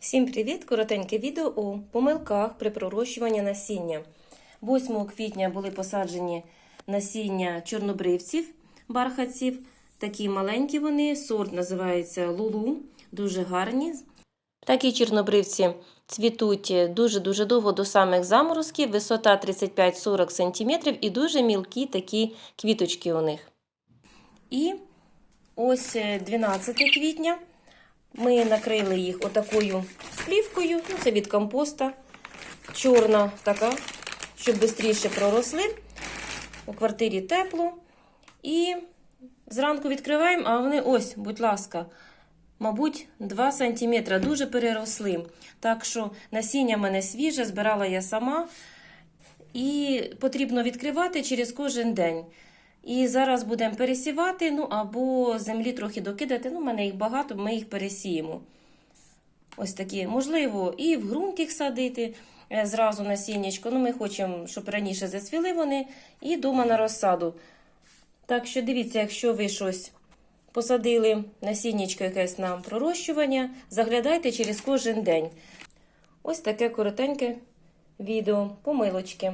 Всім привіт! Коротеньке відео у помилках при пророщуванні насіння. 8 квітня були посаджені насіння чорнобривців, бархатців. Такі маленькі вони, сорт називається Лулу, дуже гарні. Такі чорнобривці цвітуть дуже-дуже довго до самих заморозків, висота 35-40 см і дуже мілкі такі квіточки у них. І ось е, 12 квітня ми накрили їх отакою плівкою, ну це від компоста, чорна така, щоб швидше проросли. У квартирі тепло. І зранку відкриваємо, а вони ось, будь ласка, мабуть, 2 см дуже переросли. Так що насіння в мене свіже, збирала я сама. І потрібно відкривати через кожен день. І зараз будемо пересівати, ну або землі трохи докидати. Ну, в мене їх багато, ми їх пересіємо. Ось такі, можливо, і в ґрунт їх садити е, зразу насіннячко. Ну, ми хочемо, щоб раніше зацвіли вони, і дома на розсаду. Так що дивіться, якщо ви щось посадили насіннячко якесь на пророщування, заглядайте через кожен день. Ось таке коротеньке відео, помилочки.